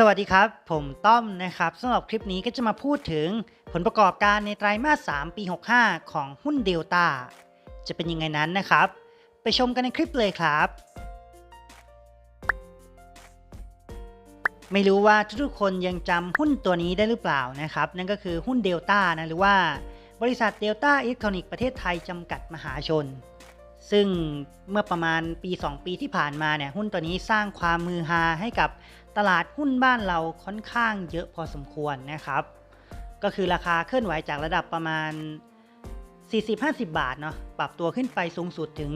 สวัสดีครับ ผมต้อมนะครับสำหรับคลิปนี้ก็จะมาพูดถึงผลประกอบการในไตรมาส 3 ปี 65 ของหุ้นเดลต้าจะเป็นยังไงนั้นนะครับ ไปชมกันในคลิปเลยครับ ไม่รู้ว่าทุกคนยังจำหุ้นตัวนี้ได้หรือเปล่านะครับ นั่นก็คือหุ้นเดลต้านะหรือว่าบริษัทเดลต้าอิเล็กทรอนิกส์ประเทศไทยจำกัดมหาชน ซึ่งเมื่อประมาณปี 2 ปีที่ผ่านมาเนี่ยหุ้นตัวนี้สร้างความมือฮาให้กับตลาดหุ้นบ้านเราค่อนข้างเยอะพอสมควรนะครับ ก็คือราคาเคลื่อนไหวจากระดับประมาณ 40-50 บาทเนาะปรับตัวขึ้นไปสูงสุดถึง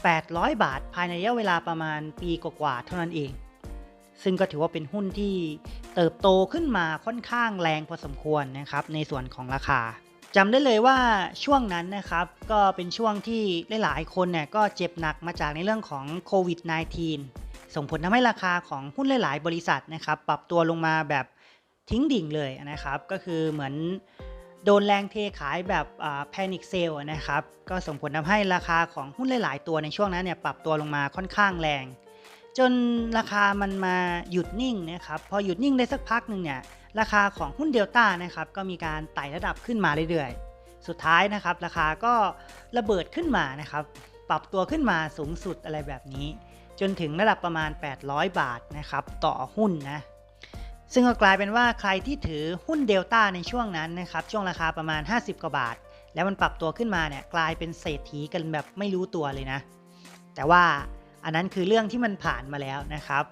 800 บาท ภายในระยะเวลาประมาณปีกว่าๆเท่านั้นเอง ซึ่งก็ถือว่าเป็นหุ้นที่เติบโตขึ้นมาค่อนข้างแรงพอสมควรนะครับในส่วนของราคา จำได้เลยว่าช่วงนั้นนะครับก็เป็นช่วงที่หลายๆคนเนี่ยก็เจ็บหนักมาจากในเรื่องของโควิด -19 ส่งผลทำให้ราคาของหุ้นหลาย ๆ บริษัทนะครับปรับตัวลงมาแบบทิ้งดิ่งเลยนะครับก็คือเหมือนโดนแรงเทขายแบบแพนิคเซลนะครับก็ส่งผลทำให้ราคาของหุ้นหลาย ๆ ตัวในช่วงนั้นเนี่ยปรับตัวลงมาค่อนข้างแรง จนราคามันมาหยุดนิ่งนะครับพอหยุดนิ่งได้สักพักหนึ่งเนี่ยราคาของหุ้นเดลต้านะครับก็มีการไต่ระดับขึ้นมาเรื่อยๆ สุดท้ายนะครับราคาก็ระเบิดขึ้นมานะครับปรับตัวขึ้นมาสูงสุดอะไรแบบนี้ จนถึงระดับประมาณ 800 บาทนะครับต่อหุ้นนะซึ่งก็กลายเป็นว่าใครที่ถือหุ้นเดลต้าในช่วงนั้นนะครับช่วงราคาประมาณ 50 กว่าบาท แล้วมันปรับตัวขึ้นมาเนี่ยกลายเป็นเศรษฐีกันแบบไม่รู้ตัวเลยนะ แต่ว่า อันนั้นคือเรื่องที่มันผ่านมาแล้วนะครับ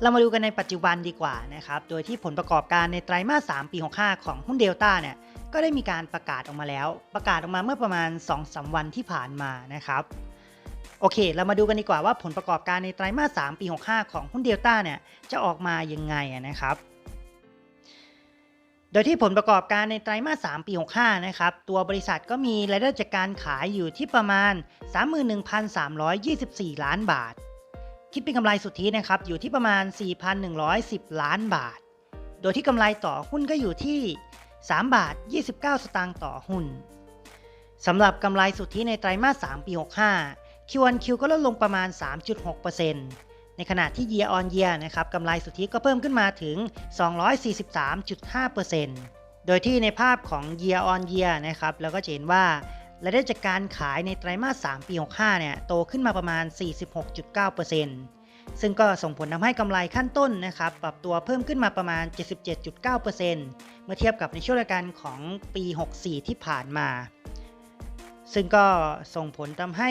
เรามาดูกันในปัจจุบันดีกว่านะครับ โดยที่ผลประกอบการในไตรมาส 3 ปี 65 ของหุ้นเดลต้าเนี่ย ก็ได้มีการประกาศออกมาแล้ว ประกาศออกมาเมื่อประมาณ 2-3 วันที่ผ่านมานะครับ โอเค เรามาดูกันดีกว่าว่าผลประกอบการในไตรมาส 3 ปี 65 ของหุ้นเดลต้าเนี่ย จะออกมายังไงนะครับ โดยที่ผลประกอบการในไตรมาส 3 ปี 65 นะครับ ตัวบริษัทก็มีรายได้จากการขายอยู่ที่ประมาณ 31,324 ล้านบาท คิดเป็นกำไรสุทธินะครับ อยู่ที่ประมาณ 4,110 ล้านบาท โดยที่กำไรต่อหุ้นก็อยู่ที่ 3 บาท 29 สตางค์ต่อหุ้นสำหรับกำไรสุทธิในไตรมาส 3 ปี 65 Q1Q ก็ลดลงประมาณ 3.6% ในขณะที่ Year on Year นะครับกำไรสุทธิก็เพิ่มขึ้นมาถึง 243.5%โดยที่ในภาพของ Year on Year นะครับเราก็จะเห็นว่ารายได้จากการขายในไตรมาส 3 ปี 65 เนี่ยโตขึ้นมาประมาณ 46.9%ซึ่งก็ส่งผลทำให้กำไรขั้นต้นนะครับปรับตัวเพิ่มขึ้นมาประมาณ 77.9%เมื่อเทียบกับในช่วงรายการของปี 64 ที่ผ่านมา ซึ่งก็ส่งผลทำให้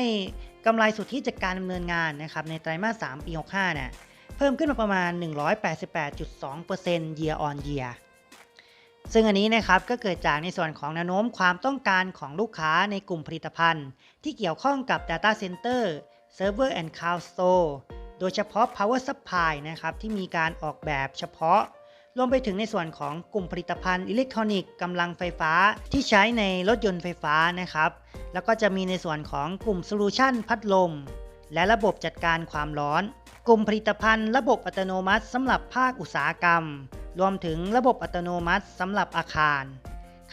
กำไรสุทธิจากการดำเนินงานนะครับในไตรมาส 3 ปี 65เนี่ยเพิ่มขึ้นมาประมาณ 188.2% year on year ซึ่งอันนี้นะครับก็เกิดจากในส่วนของแนวโน้มความต้องการของลูกค้าในกลุ่มผลิตภัณฑ์ ที่เกี่ยวข้องกับ Data Center Server and Cloud Store โดยเฉพาะ Power Supply นะครับที่มีการออกแบบเฉพาะ รวมไปถึงในส่วนของกลุ่มผลิตภัณฑ์อิเล็กทรอนิกส์กำลังไฟฟ้าที่ใช้ในรถยนต์ไฟฟ้านะครับ แล้วก็จะมีในส่วนของกลุ่มโซลูชันพัดลม และระบบจัดการความร้อน กลุ่มผลิตภัณฑ์ ระบบอัตโนมัติสำหรับภาคอุตสาหกรรม รวมถึงระบบอัตโนมัติสำหรับอาคาร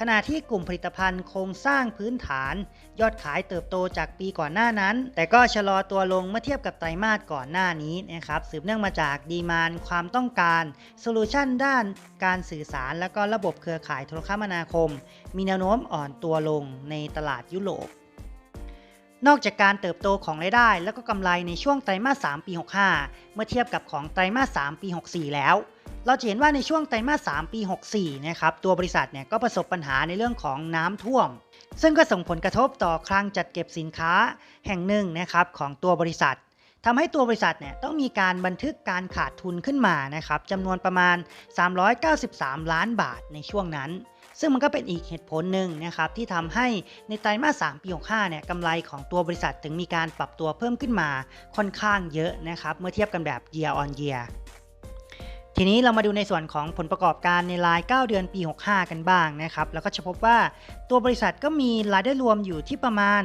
ขณะที่กลุ่มผลิตภัณฑ์โครงสร้างพื้นฐาน ยอดขายเติบโตจากปีก่อนหน้านั้น แต่ก็ชะลอตัวลงเมื่อเทียบกับไตรมาสก่อนหน้านี้นะครับสืบเนื่องมาจากดีมานความต้องการโซลูชันด้านการสื่อสาร และก็ระบบเครือข่ายโทรคมนาคม มีแนวโน้มอ่อนตัวลงในตลาดยุโรป นอกจากการเติบโตของรายได้ และก็กำไรในช่วงไตรมาส 3 ปี 65 เมื่อเทียบกับของไตรมาส 3 ปี 64 แล้ว เราจะเห็นว่าในช่วงไตรมาส 3 ปี 64 นะครับ ตัวบริษัทเนี่ยก็ประสบปัญหาในเรื่องของน้ำท่วม ซึ่งก็ส่งผลกระทบต่อคลังจัดเก็บสินค้าแห่งหนึ่งนะครับของตัวบริษัททำให้ตัวบริษัทเนี่ยต้องมีการบันทึกการขาดทุนขึ้นมานะครับจำนวนประมาณ 393 ล้านบาทในช่วงนั้น ซึ่งมันก็เป็นอีกเหตุผลหนึ่งนะครับที่ทำให้ในไตรมาส3ปี65เนี่ยกำไรของตัวบริษัทถึงมีการปรับตัวเพิ่มขึ้นมาค่อนข้างเยอะนะครับเมื่อเทียบกันแบบ year on year ทีนี้เรามาดูในส่วนของผลประกอบการในราย 9 เดือนปี 65 กันบ้างนะครับ แล้วก็จะพบว่าตัวบริษัทก็มีรายได้รวมอยู่ที่ประมาณ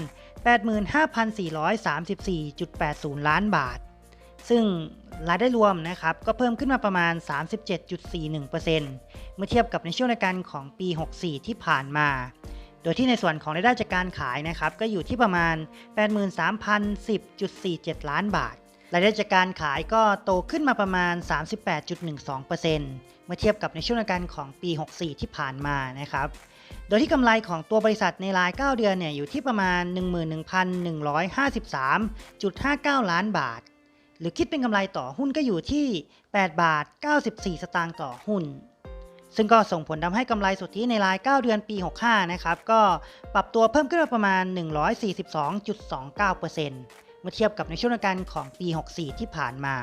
85,434.80 ล้านบาท ซึ่งรายได้รวมนะครับก็เพิ่มขึ้นมาประมาณ 37.41%เมื่อเทียบกับในช่วงรายการของปี 64 ที่ผ่านมา โดยที่ในส่วนของรายได้จากการขายนะครับก็อยู่ที่ประมาณ 83,010.47 ล้านบาท รายได้จากการขายก็โตขึ้นมาประมาณ 38.12%เมื่อเทียบกับในช่วงกันของปี 64 ที่ผ่านมานะครับ โดยที่กำไรของตัวบริษัทในราย 9 เดือนเนี่ยอยู่ที่ประมาณ 11,153.59 ล้านบาท หรือคิดเป็นกำไรต่อหุ้นก็อยู่ที่ 8 บาท 94 สตางค์ต่อหุ้น ซึ่งก็ส่งผลทำให้กำไรสุทธิในราย 9 เดือนปี 65 นะครับ ก็ปรับตัวเพิ่มขึ้นมาประมาณ 142.29%เมื่อเทียบกับในช่วงเดียวกันของปี 64 ที่ผ่านมา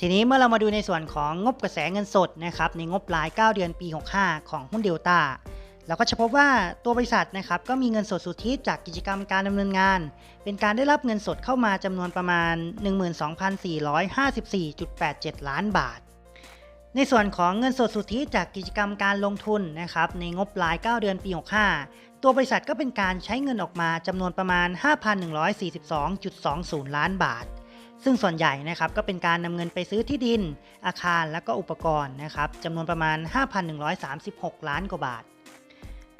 ทีนี้เมื่อเรามาดูในส่วนของงบกระแสเงินสดนะครับในงบราย 9 เดือนปี 65 ของหุ้นเดลต้า เราก็จะพบว่าตัวบริษัทนะครับก็มีเงินสดสุทธิจากกิจกรรมการดำเนินงาน เป็นการได้รับเงินสดเข้ามาจำนวนประมาณ 12,454.87 ล้านบาท ในส่วนของเงินสดสุทธิจากกิจกรรมการลงทุนนะครับในงบราย 9 เดือนปี 65 ตัวบริษัทก็เป็นการใช้เงินออกมาจำนวนประมาณ 5,142.20 ล้านบาทซึ่งส่วนใหญ่นะครับก็เป็นการนำเงินไปซื้อที่ดิน อาคารและก็อุปกรณ์นะครับจำนวนประมาณ 5,136 ล้านกว่าบาท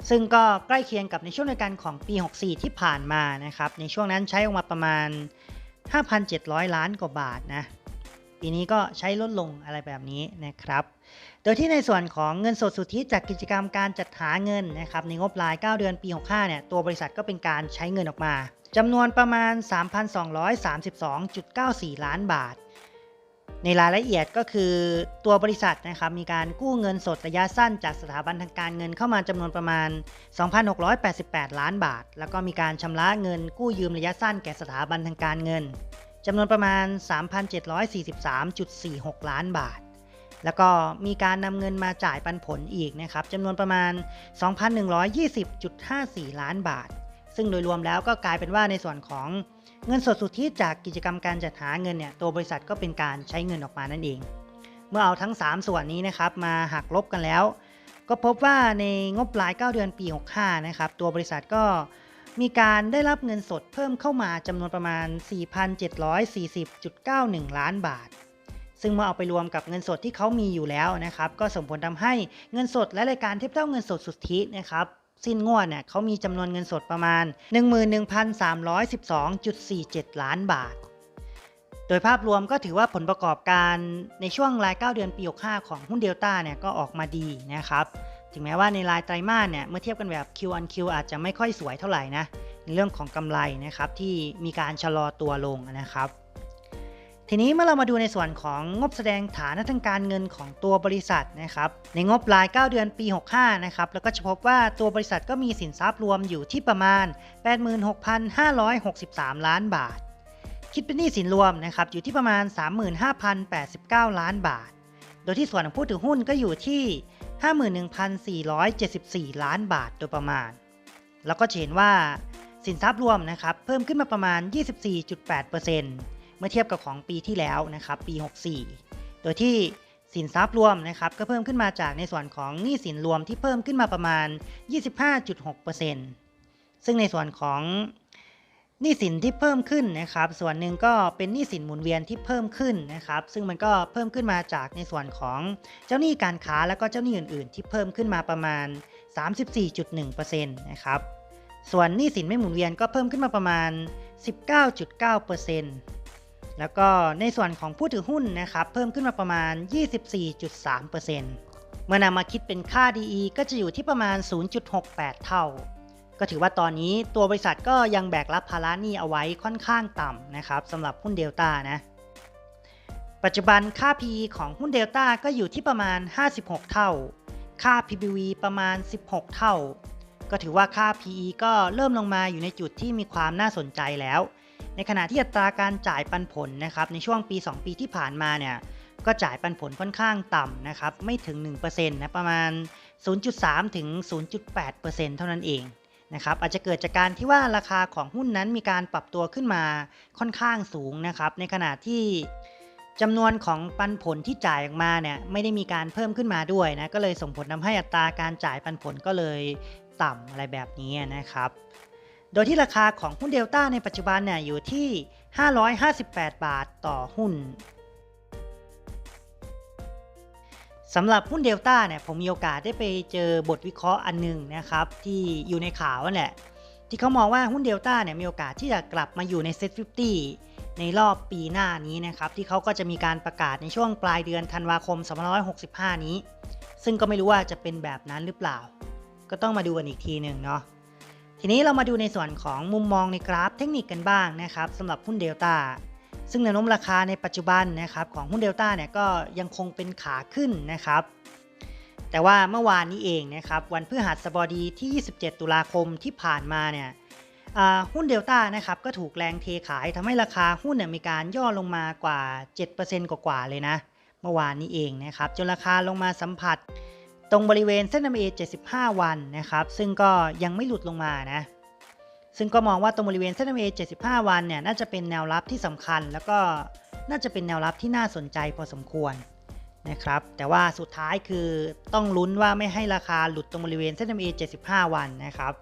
ซึ่งก็ใกล้เคียงกับในช่วงเดียวกันของปี 64 ที่ผ่านมานะครับ ในช่วงนั้นใช้ออกมาประมาณ 5,700 ล้านกว่าบาทนะ ปีนี้ก็ใช้ลดลงอะไรแบบนี้นะครับ โดยที่ในส่วนของเงินสดสุทธิจากกิจกรรมการจัดหาเงินนะครับในงบราย 9 เดือนปี 65 เนี่ย ตัวบริษัทก็เป็นการใช้เงินออกมาจำนวนประมาณ 3,232.94 ล้านบาท ในรายละเอียดก็คือตัวบริษัทนะครับมีการกู้เงินสดระยะสั้นจากสถาบันทางการเงินเข้ามาจำนวนประมาณ 2,688 ล้านบาท แล้วก็มีการชำระเงินกู้ยืมระยะสั้นแก่สถาบันทางการเงินจำนวนประมาณ 3,743.46 ล้านบาท แล้วก็มีการนำเงินมาจ่ายปันผลอีกนะครับจำนวนประมาณ 2,120.54 ล้านบาท ซึ่งโดยรวมแล้วก็กลายเป็นว่าในส่วนของ เงินสดสุทธิจากกิจกรรมการจัดหาเงินเนี่ยตัวบริษัทก็เป็นการใช้เงินออกมานั่นเอง เมื่อเอาทั้ง 3 ส่วนนี้นะครับมาหักลบกันแล้ว ก็พบว่าในงบราย 9 เดือนปี 65 นะครับตัวบริษัทก็มีการได้รับเงินสดเพิ่มเข้ามาจำนวนประมาณ 4,740.91 ล้านบาท ซึ่งเมื่อเอาไปรวมกับเงินสดที่เขามีอยู่แล้วนะครับ ก็ส่งผลทำให้เงินสดและรายการเทียบเท่าเงินสดสุทธินะครับ สิ้นงวดเนี่ยเขามีจำนวนเงินสดประมาณ 11,312.47 ล้านบาท โดยภาพรวมก็ถือว่าผลประกอบการในช่วงราย 9 เดือนปี 65 ของหุ้นเดลต้าเนี่ยก็ออกมาดีนะครับ ถึงแม้ว่าในรายไตรมาสเนี่ยเมื่อเทียบกันแบบ Q on Q อาจจะไม่ค่อยสวยเท่าไหร่นะในเรื่องของกำไรนะครับที่มีการชะลอตัวลงนะครับ ทีนี้เมื่อเรามาดูในส่วนของงบแสดงฐานะทางการเงินของตัวบริษัทนะครับในงบราย 9 เดือนปี 65 นะครับแล้วก็จะพบว่าตัวบริษัทก็มีสินทรัพย์รวมอยู่ที่ประมาณ 86,563 ล้านบาท คิดเป็นหนี้สินรวมนะครับอยู่ที่ประมาณ 35,089 ล้านบาท โดยที่ส่วนของผู้ถือหุ้นก็อยู่ที่ 51,474 ล้านบาทโดยประมาณ แล้วก็เห็นว่าสินทรัพย์รวมนะครับเพิ่มขึ้นมาประมาณ 24.8% เมื่อเทียบกับของปีที่แล้วนะครับปี 64 โดยที่สินทรัพย์รวมนะครับก็เพิ่มขึ้นมาจากในส่วนของหนี้สินรวมที่เพิ่มขึ้นมาประมาณ 25.6%ซึ่งในส่วนของหนี้สินที่เพิ่มขึ้นนะครับ ส่วนหนึ่งก็เป็นหนี้สินหมุนเวียนที่เพิ่มขึ้นนะครับ ซึ่งมันก็เพิ่มขึ้นมาจากในส่วนของเจ้าหนี้การค้าแล้วก็เจ้าหนี้อื่น ๆ ที่เพิ่มขึ้นมาประมาณ 34.1%นะครับส่วนหนี้สินไม่หมุนเวียนก็เพิ่มขึ้นมาประมาณ 19.9% แล้วก็ในส่วนของผู้ถือหุ้นนะครับเพิ่มขึ้นมาประมาณ 24.3%เมื่อนำมาคิดเป็นค่า DE ก็จะอยู่ที่ประมาณ 0.68 เท่า ก็ถือว่าตอนนี้ตัวบริษัทก็ยังแบกรับภาระหนี้เอาไว้ค่อนข้างต่ำนะครับสำหรับหุ้นเดลต้านะ ปัจจุบันค่า PE ของหุ้นเดลต้าก็อยู่ที่ประมาณ 56 เท่า ค่า PBV ประมาณ 16 เท่า ก็ถือว่าค่า PE ก็เริ่มลงมาอยู่ในจุดที่มีความน่าสนใจแล้ว ในขณะที่อัตราการจ่ายปันผลนะครับในช่วงปี 2 ปีที่ผ่านมาเนี่ยก็จ่ายปันผลค่อนข้างต่ำนะครับไม่ถึง 1%นะประมาณ 0.3 ถึง 0.8%เท่านั้นเองนะครับอาจจะเกิดจากการที่ว่าราคาของหุ้นนั้นมีการปรับตัวขึ้นมาค่อนข้างสูงนะครับในขณะที่จำนวนของปันผลที่จ่ายออกมาเนี่ยไม่ได้มีการเพิ่มขึ้นมาด้วยนะก็เลยส่งผลทำให้อัตราการจ่ายปันผลก็เลยต่ำอะไรแบบนี้นะครับ โดยที่ราคาของหุ้นเดลต้าในปัจจุบันเนี่ยอยู่ที่ 558 บาทต่อหุ้นสำหรับหุ้นเดลต้าเนี่ยผมมีโอกาสได้ไปเจอบทวิเคราะห์อันหนึงนะครับ ที่อยู่ในข่าวนั่นแหละ ที่เขามองว่าหุ้นเดลต้าเนี่ยมีโอกาสที่จะกลับมาอยู่ในเซ็ต50ในรอบปีหน้านี้นะครับ ที่เขาก็จะมีการประกาศในช่วงปลายเดือนธันวาคม 2565 นี้ ซึ่งก็ไม่รู้ว่าจะเป็นแบบนั้นหรือเปล่า ก็ต้องมาดูกันอีกทีหนึ่งเนาะ ทีนี้เรามาดูในส่วนของมุมมองในกราฟเทคนิคกันบ้างนะครับสำหรับหุ้นเดลต้าซึ่งแนวโน้มราคาในปัจจุบันนะครับของหุ้นเดลต้าเนี่ยก็ยังคงเป็นขาขึ้นนะครับ แต่ว่าเมื่อวานนี้เองนะครับวันพฤหัสบดีที่ 27 ตุลาคมที่ผ่านมาเนี่ยหุ้นเดลต้านะครับก็ถูกแรงเทขายทำให้ราคาหุ้นเนี่ยมีการย่อลงมากว่า 7%กว่าๆเลยนะ เมื่อวานนี้เองนะครับจนราคาลงมาสัมผัส ตรงบริเวณเส้น MA 75 วันนะครับ ซึ่งก็ยังไม่หลุดลงมานะ ซึ่งก็มองว่าตรงบริเวณเส้น MA 75 วันเนี่ยน่าจะเป็นแนวรับที่สำคัญ แล้วก็น่าจะเป็นแนวรับที่น่าสนใจพอสมควรนะครับ แต่ว่าสุดท้ายคือต้องลุ้นว่าไม่ให้ราคาหลุดตรงบริเวณเส้น MA 75 วันนะครับ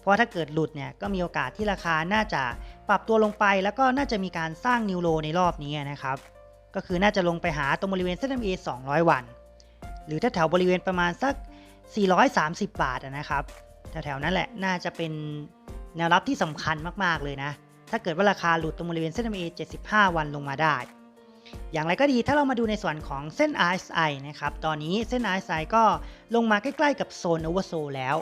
เพราะถ้าเกิดหลุดเนี่ยก็มีโอกาสที่ราคาน่าจะปรับตัวลงไป แล้วก็น่าจะมีการสร้างนิวโลในรอบนี้นะครับ ก็คือน่าจะลงไปหาตรงบริเวณเส้น MA 200 วัน หรือถ้าแถวบริเวณประมาณสัก 430 บาทนะครับแถวๆนั้นแหละน่าจะเป็นแนวรับที่สำคัญมากๆเลยนะ ถ้าเกิดว่าราคาหลุดตรงบริเวณเส้น MA 75 วันลงมาได้ อย่างไรก็ดีถ้าเรามาดูในส่วนของเส้น RSI นะครับ ตอนนี้เส้น RSI ก็ลงมาใกล้ๆกับโซน Oversold แล้ว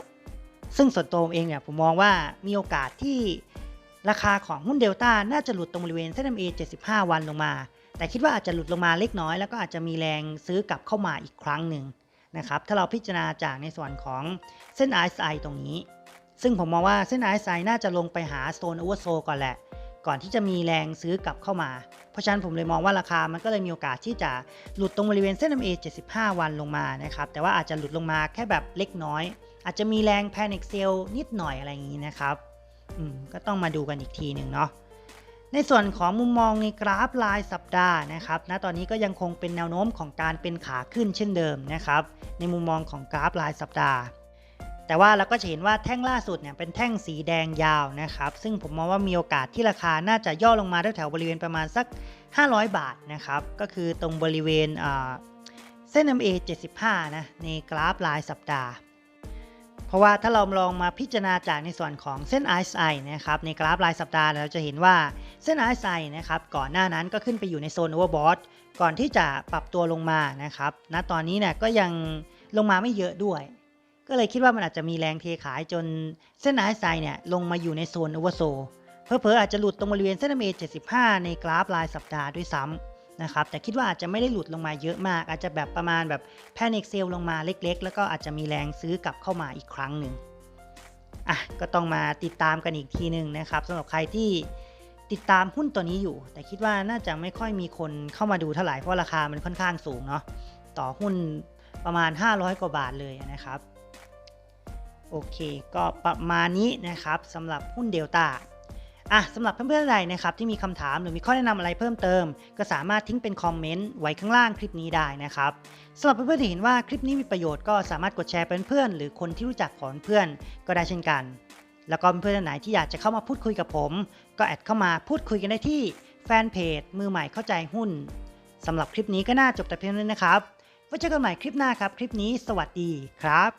ซึ่งส่วนตัวผมเองเนี่ยผมมองว่ามีโอกาสที่ ราคาของหุ้นเดลต้าน่าจะหลุดตรงบริเวณเส้น MA 75 วันลงมา แต่คิดว่าอาจจะหลุดลงมาเล็กน้อย แล้วก็อาจจะมีแรงซื้อกลับเข้ามาอีกครั้งหนึ่งนะครับถ้าเราพิจารณาจากในส่วนของเส้น RSI ตรงนี้ ซึ่งผมมองว่าเส้น RSI น่าจะลงไปหาโซน Oversold ก่อนแหละ ก่อนที่จะมีแรงซื้อกลับเข้ามา เพราะฉะนั้นผมเลยมองว่าราคามันก็เลยมีโอกาสที่จะหลุดตรงบริเวณเส้น MA 75 วันลงมานะครับแต่ว่าอาจจะหลุดลงมาแค่แบบเล็กน้อย อาจจะมีแรง Panic Sell นิดหน่อยอะไรอย่างนี้นะครับ ก็ต้องมาดูกันอีกทีหนึ่งเนาะในส่วนของมุมมองในกราฟรายสัปดาห์นะครับณตอนนี้ก็ยังคงเป็นแนวโน้มของการเป็นขาขึ้นเช่นเดิมนะครับ ในมุมมองของกราฟรายสัปดาห์ แต่ว่าเราก็จะเห็นว่าแท่งล่าสุดเนี่ยเป็นแท่งสีแดงยาวนะครับ ซึ่งผมมองว่ามีโอกาสที่ราคาน่าจะย่อลงมาแถวๆบริเวณประมาณสัก 500 บาทนะครับ ก็คือตรงบริเวณเส้น MA 75 นะในกราฟรายสัปดาห์ ราะว่าถ้าเราลองมาพิจารณาจากในส่วนของเส้น RSI นะครับในกราฟรายสัปดาห์เราจะเห็นว่าเส้น RSI นะครับก่อนหน้านั้นก็ขึ้นไปอยู่ในโซน overbought ก่อนที่จะปรับตัวลงมานะครับณตอนนี้เนี่ยก็ยังลงมาไม่เยอะด้วย ก็เลยคิดว่ามันอาจจะมีแรงเทขายจนเส้น RSI เนี่ยลงมาอยู่ในโซน oversold เพอเพออาจจะหลุดตรงบริเวณเส้น MA 75 ในกราฟรายสัปดาห์ด้วยซ้ำ นะครับแต่คิดว่าอาจจะไม่ได้หลุดลงมาเยอะมาก อาจจะแบบประมาณแบบ panic sell ลงมาเล็ก ๆ แล้วก็อาจจะมีแรงซื้อกลับเข้ามาอีกครั้งหนึ่งอะก็ต้องมาติดตามกันอีกทีหนึ่งนะครับสำหรับใครที่ติดตามหุ้นตัวนี้อยู่ แต่คิดว่าน่าจะไม่ค่อยมีคนเข้ามาดูเท่าไหร่เพราะราคามันค่อนข้างสูงเนาะต่อหุ้นประมาณ 500 กว่าบาทเลยนะครับ โอเค ก็ประมาณนี้นะครับสำหรับหุ้นเดลต้า อะสำหรับเพื่อนๆใดนะครับที่มีคำถามหรือมีข้อแนะนำอะไรเพิ่มเติม ก็สามารถทิ้งเป็นคอมเมนต์ไว้ข้างล่างคลิปนี้ได้นะครับสำหรับเพื่อนๆที่เห็นว่าคลิปนี้มีประโยชน์ก็สามารถกดแชร์เป็นเพื่อนหรือคนที่รู้จักของเพื่อนก็ได้เช่นกัน แล้วก็เพื่อนๆไหนที่อยากจะเข้ามาพูดคุยกับผม ก็แอดเข้ามาพูดคุยกันได้ที่แฟนเพจมือใหม่เข้าใจหุ้นสำหรับคลิปนี้ก็น่าจบแต่เพียงนี้นะครับไว้เจอกันใหม่คลิปหน้าครับ คลิปนี้สวัสดีครับ